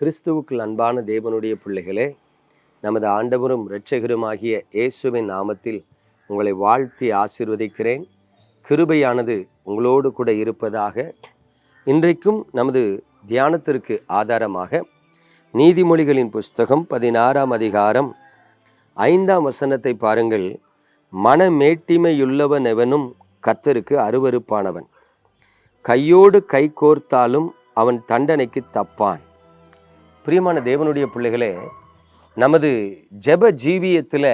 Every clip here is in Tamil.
கிறிஸ்துவுக்குள் அன்பான தேவனுடைய பிள்ளைகளே நமது ஆண்டவரும் இரட்சகருமாகிய இயேசுவின் நாமத்தில் உங்களை வாழ்த்தி ஆசிர்வதிக்கிறேன். கிருபையானது உங்களோடு கூட இருப்பதாக இன்றைக்கும் நமது தியானத்திற்கு ஆதாரமாக நீதிமொழிகளின் புஸ்தகம் பதினாறாம் அதிகாரம் ஐந்தாம் வசனத்தை பாருங்கள். மனமேட்டிமையுள்ளவனெவனும் எவனும் கர்த்தருக்கு அருவருப்பானவன். கையோடு கை கோர்த்தாலும் அவன் தண்டனைக்கு தப்பான். பிரியமான தேவனுடைய பிள்ளைகளே நமது ஜெப ஜீவியத்தில்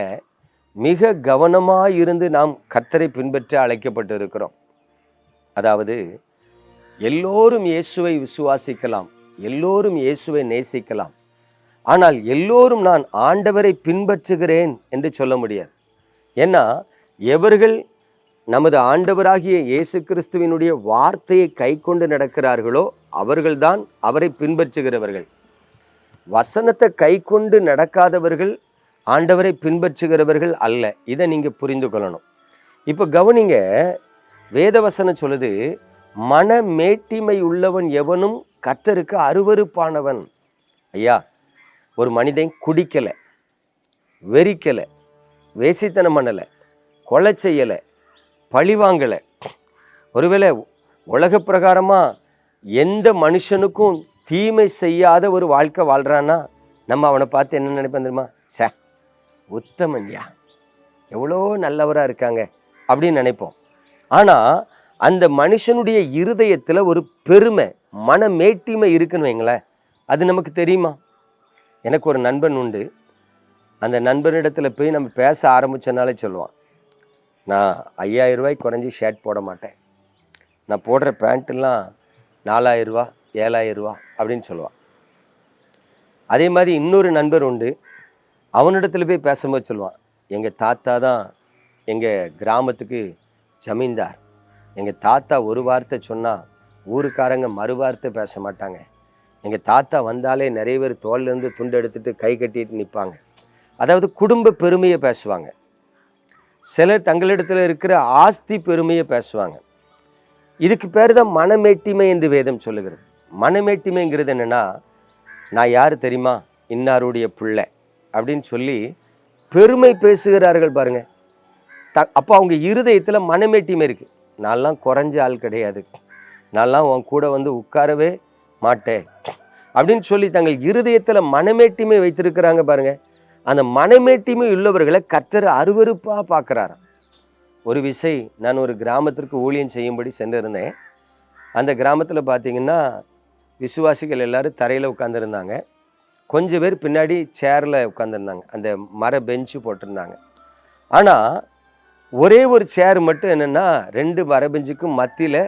மிக கவனமாக இருந்து நாம் கத்தரை பின்பற்ற அழைக்கப்பட்டு இருக்கிறோம் அதாவது எல்லோரும் இயேசுவை விசுவாசிக்கலாம் எல்லோரும் இயேசுவை நேசிக்கலாம். ஆனால் எல்லோரும் நான் ஆண்டவரை பின்பற்றுகிறேன் என்று சொல்ல முடியாது. ஏன்னா எவர்கள் நமது ஆண்டவராகிய இயேசு கிறிஸ்துவினுடைய வார்த்தையை கை கொண்டு நடக்கிறார்களோ அவர்கள்தான் அவரை பின்பற்றுகிறவர்கள். வசனத்தை கை கொண்டு நடக்காதவர்கள் ஆண்டவரை பின்பற்றுகிறவர்கள் அல்ல. இதை நீங்கள் புரிந்து கொள்ளணும். இப்போ கவனிங்க வேதவசனம் சொல்லுது மனமேட்டிமை உள்ளவன் எவனும் கர்த்தருக்கு அருவருப்பானவன். ஐயா ஒரு மனிதன் குடிக்கலை வெறிக்கலை வேசித்தனம் பண்ணலை கொலை செய்யலை பழி வாங்கலை ஒருவேளை உலக பிரகாரமாக எந்த மனுஷனுக்கும் தீமை செய்யாத ஒரு வாழ்க்கை வாழ்கிறான்னா நம்ம அவனை பார்த்து என்ன நினைப்பேன் தெரியுமா? சே உத்தமன்யா. எவ்வளோ நல்லவராக இருக்காங்க அப்படின்னு நினைப்போம். ஆனால் அந்த மனுஷனுடைய இருதயத்தில் ஒரு பெருமை மனமேட்டிமை இருக்குன்னு வைங்களேன். அது நமக்கு தெரியுமா? எனக்கு ஒரு நண்பன் உண்டு. அந்த நண்பனிடத்தில் போய் நம்ம பேச ஆரம்பித்தனாலே சொல்லுவான் நான் ஐயாயிரம் ரூபாய் குறைஞ்சி ஷர்ட் போட மாட்டேன். நான் போடுற பேண்ட்டுலாம் நாலாயிரரூவா ரூபா ரூபா அப்படின்னு சொல்லுவான். அதே மாதிரி இன்னொரு நண்பர் உண்டு. அவனிடத்துல போய் பேசும்போது சொல்லுவான் எங்கள் தாத்தா தான் எங்கள் கிராமத்துக்கு ஜமீன்தார். எங்கள் தாத்தா ஒரு வார்த்தை சொன்னால் ஊருக்காரங்க மறு வார்த்தை பேச மாட்டாங்க. எங்கள் தாத்தா வந்தாலே நிறைய பேர் தோல்லேருந்து துண்டு எடுத்துகிட்டு கை கட்டிட்டு நிற்பாங்க அதாவது குடும்ப பெருமையை பேசுவாங்க. சிலர் தங்களிடத்தில் இருக்கிற ஆஸ்தி பெருமையை பேசுவாங்க. இதுக்கு பேர் தான் மனமேட்டிமை என்று வேதம் சொல்லுகிறது. மனமேட்டிமைங்கிறது என்னன்னா நான் யார் தெரியுமா? இன்னாருடைய பிள்ளை அப்படின்னு சொல்லி பெருமை பேசுகிறார்கள் பாருங்க. த அப்போ அவங்க இருதயத்தில் மனமேட்டிமை இருக்குது நான்லாம் குறைஞ்ச ஆள் கிடையாது. நான்லாம் உன் கூட வந்து உட்காரவே மாட்டேன் அப்படின்னு சொல்லி தங்கள் இருதயத்தில் மனமேட்டிமை வைத்திருக்கிறாங்க பாருங்க. அந்த மனமேட்டிமை உள்ளவர்களை கத்தர் அருவருப்பாக பார்க்குறாராம். ஒரு விசை நான் ஒரு கிராமத்திற்கு ஊழியம் செய்யும்படி சென்றிருந்தேன். அந்த கிராமத்தில் பார்த்தீங்கன்னா விசுவாசிகள் எல்லாரும் தரையில் உட்காந்துருந்தாங்க கொஞ்சம் பேர் பின்னாடி சேரில் உட்காந்துருந்தாங்க அந்த மர பெஞ்சு போட்டிருந்தாங்க. ஆனால் ஒரே ஒரு சேர் மட்டும் என்னென்னா ரெண்டு மர பெஞ்சுக்கும் மத்தியில்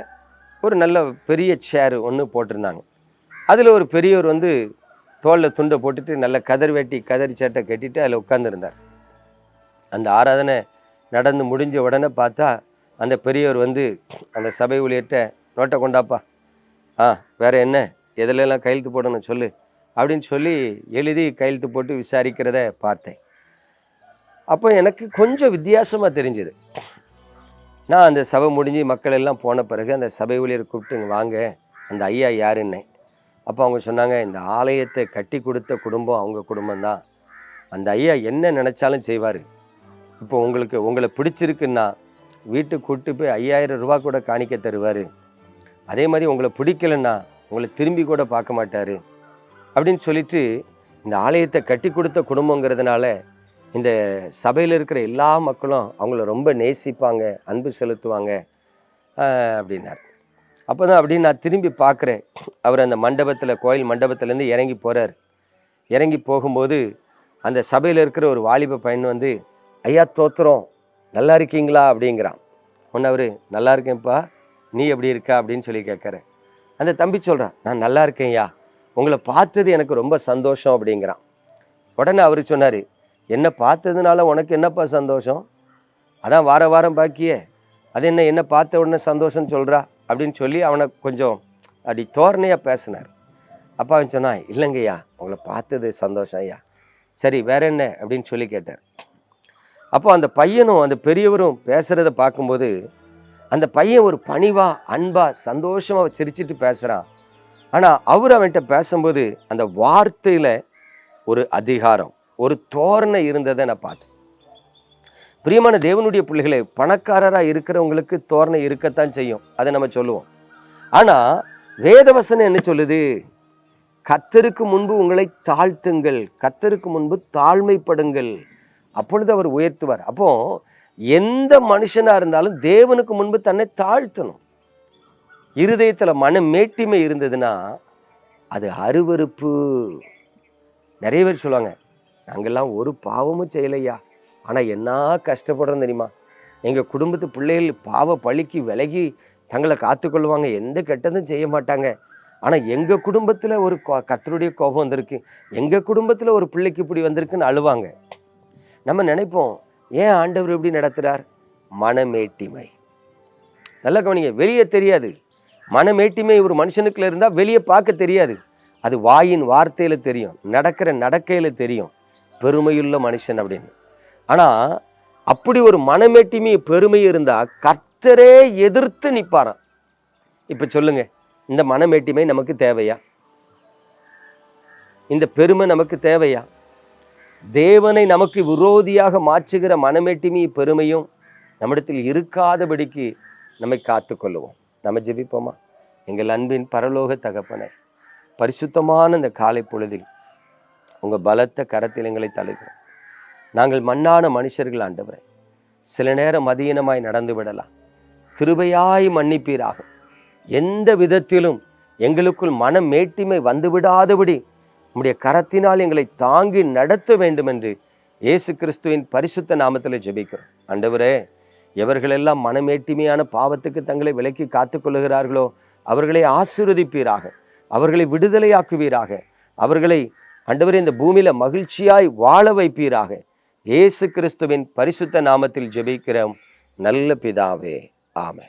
ஒரு நல்ல பெரிய சேர் ஒன்று போட்டிருந்தாங்க. அதில் ஒரு பெரியவர் வந்து தோளில் துண்டை போட்டுட்டு நல்ல கதர் வேட்டி கதறி சட்டை கட்டிட்டு அதில் உட்காந்துருந்தார் அந்த ஆராதனை நடந்து முடிஞ்ச உடனே பார்த்தா அந்த பெரியவர் வந்து அந்த சபை ஊழியர்கிட்ட நோட்டை கொண்டாப்பா. ஆ வேறு என்ன? எதுலெல்லாம் கையெழுத்து போடணும் சொல்லு. அப்படின்னு சொல்லி எழுதி கையெழுத்து போட்டு விசாரிக்கிறத பார்த்தேன். அப்போ எனக்கு கொஞ்சம் வித்தியாசமாக தெரிஞ்சுது. நான் அந்த சபை முடிஞ்சு மக்கள் எல்லாம் போன பிறகு அந்த சபை ஊழியர் கூப்பிட்டு வாங்க. அந்த ஐயா யாருன்னே? அப்போ அவங்க சொன்னாங்க இந்த ஆலயத்தை கட்டி கொடுத்த குடும்பம் அவங்க குடும்பம்தான். அந்த ஐயா என்ன நினச்சாலும் செய்வார். இப்போ உங்களுக்கு உங்களை பிடிச்சிருக்குன்னா வீட்டுக்கு கூட்டு போய் ஐயாயிரம் ரூபா கூட காணிக்க தருவார். அதே மாதிரி உங்களை பிடிக்கலன்னா உங்களை திரும்பி கூட பார்க்க மாட்டார். அப்படின்னு சொல்லிட்டு இந்த ஆலயத்தை கட்டி கொடுத்த குடும்பங்கிறதுனால இந்த சபையில் இருக்கிற எல்லா மக்களும் அவங்கள ரொம்ப நேசிப்பாங்க அன்பு செலுத்துவாங்க அப்படின்னார். அப்போ தான் அப்படின்னு நான் திரும்பி பார்க்குறேன். அவர் அந்த மண்டபத்தில் கோயில் மண்டபத்துலேருந்து இறங்கி போகிறார் இறங்கி போகும்போது அந்த சபையில் இருக்கிற ஒரு வாலிப பையன் வந்து ஐயா தோத்துறோம். நல்லா இருக்கீங்களா? அப்படிங்கிறான். ஒன்று அவர் நல்லா இருக்கேன்ப்பா. நீ எப்படி இருக்கா? அப்படின்னு சொல்லி கேட்குறேன் அந்த தம்பி சொல்கிறான் நான் நல்லா இருக்கேன்யா உங்களை பார்த்தது எனக்கு ரொம்ப சந்தோஷம். அப்படிங்கிறான். உடனே அவர் சொன்னார் என்னை பார்த்ததுனால உனக்கு என்னப்பா சந்தோஷம்? அதான் வார வாரம் பாக்கியே. அது என்ன என்ன பார்த்த உடனே சந்தோஷம்னு சொல்கிறா அப்படின்னு சொல்லி அவனை கொஞ்சம் அப்படி தோரணையாக பேசினார். அப்பா அவன் சொன்னான் இல்லைங்கய்யா உங்களை பார்த்தது சந்தோஷம் ஐயா. சரி வேற என்ன? அப்படின்னு சொல்லி கேட்டார். அப்போ அந்த பையனும் அந்த பெரியவரும் பேசுகிறத பார்க்கும்போது அந்த பையன் ஒரு பணிவா அன்பா சந்தோஷமா சிரிச்சிட்டு பேசுகிறான் ஆனா அவர் அவன்கிட்ட பேசும்போது அந்த வார்த்தையில ஒரு அதிகாரம் ஒரு தோரணை இருந்ததை நான் பார்த்தேன். பிரியமான தேவனுடைய பிள்ளைகளே பணக்காரரா இருக்கிறவங்களுக்கு தோரணை இருக்கத்தான் செய்யும். அதை நம்ம சொல்லுவோம். ஆனா வேதவசனம் என்ன சொல்லுது? கத்தருக்கு முன்பு உங்களை தாழ்த்துங்கள் கத்தருக்கு முன்பு தாழ்மைப்படுங்கள். அப்பொழுது அவர் உயர்த்துவார். அப்போ எந்த மனுஷனாக இருந்தாலும் தேவனுக்கு முன்பு தன்னை தாழ்த்தணும். இருதயத்தில் மன மேட்டிமை இருந்ததுன்னா அது அருவருப்பு. நிறைய பேர் சொல்லுவாங்க நாங்கள்லாம் ஒரு பாவமும் செய்யலையா? ஆனால் என்ன கஷ்டப்படுறோம் தெரியுமா? எங்கள் குடும்பத்து பிள்ளைகள் பாவ பழிக்கு விலகி தங்களை காத்துக்கொள்வாங்க. எந்த கெட்டதும் செய்ய மாட்டாங்க. ஆனால் எங்கள் குடும்பத்தில் ஒரு கோ- கோபம் வந்திருக்கு. எங்கள் குடும்பத்தில் ஒரு பிள்ளைக்கு இப்படி வந்திருக்குன்னு அழுவாங்க. நம்ம நினைப்போம் ஏன் ஆண்டவர் எப்படி நடத்துகிறார் மனமேட்டிமை. நல்லா கவனிங்க வெளியே தெரியாது. மனமேட்டிமை ஒரு மனுஷனுக்குள்ள இருந்தால் வெளியே பார்க்க தெரியாது. அது வாயின் வார்த்தையில் தெரியும் நடக்கிற நடக்கையில் தெரியும். பெருமையுள்ள மனுஷன் அப்படின்னு. ஆனால் அப்படி ஒரு மனமேட்டிமை பெருமை இருந்தால் கர்த்தரே எதிர்த்து நிற்பாராம் இப்போ சொல்லுங்க இந்த மனமேட்டிமை நமக்கு தேவையா? இந்த பெருமை நமக்கு தேவையா? தேவனை நமக்கு விரோதியாக மாற்றுகிற மனமேட்டிமை பெருமையும் நம்மிடத்தில் இருக்காதபடிக்கு நம்மை காத்துக்கொள்ளுவோம். நம்ம ஜெபிப்போமா? எங்கள் அன்பின் பரலோக தகப்பனை பரிசுத்தமான இந்த காலை பொழுதில் உங்கள் பலத்த கரத்தில் எங்களை தழுகிறோம் நாங்கள் மண்ணான மனுஷர்கள் ஆண்டவரே சில நேரம் மதியனமாய் நடந்து விடலாம். கிருபையாய் மன்னிப்பீராக. எந்த விதத்திலும் எங்களுக்குள் மனம் மேட்டிமை வந்துவிடாதபடி உம்முடைய கரத்தினால் எங்களை தாங்கி நடத்த வேண்டும் என்று இயேசு கிறிஸ்துவின் பரிசுத்த நாமத்தில் ஜெபிக்கிறோம். ஆண்டவரே எவர்களெல்லாம் மனமேட்டிமையான பாவத்துக்கு தங்களை விலக்கி காத்துக்கொள்ளுகிறார்களோ அவர்களை ஆசீர்வதிப்பீராக. அவர்களை விடுதலையாக்குவீராக. அவர்களை ஆண்டவரே இந்த பூமியில மகிழ்ச்சியாய் வாழ வைப்பீராக. இயேசு கிறிஸ்துவின் பரிசுத்த நாமத்தில் ஜெபிக்கிறோம். நல்ல பிதாவே ஆமை